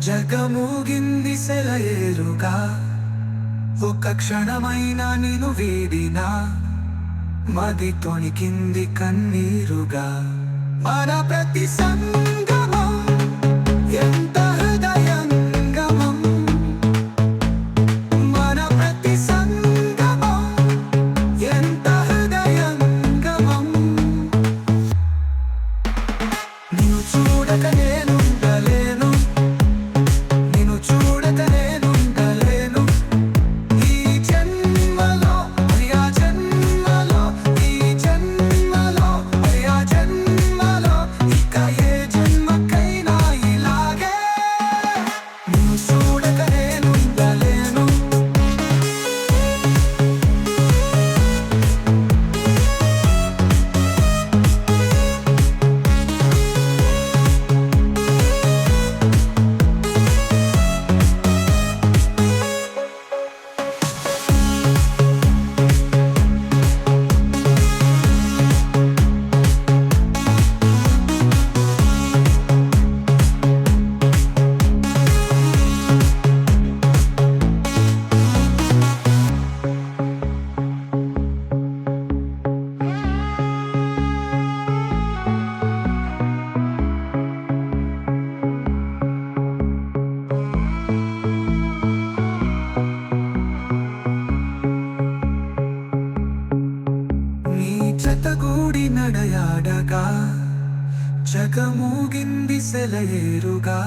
జగముగింది సెలయేరుగా. ఒక క్షణమైన నేను వీడినా. మది తొణికింది కన్నీరుగా. మన ప్రతి సంగమం ఎంత హృదయంగమం. మన ప్రతి సంగమం ఎంత హృదయంగమం. నిన్ను చూడక నేను కూడి నడయాడగా జగమూగింది సెలయేరుగా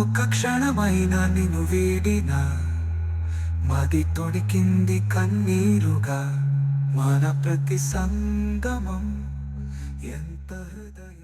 ఒక్క క్షణమైన నిన్ను వీడిన మది తొడికింది కన్నీరుగా మన ప్రతి సంగమం ఎంత హృదయ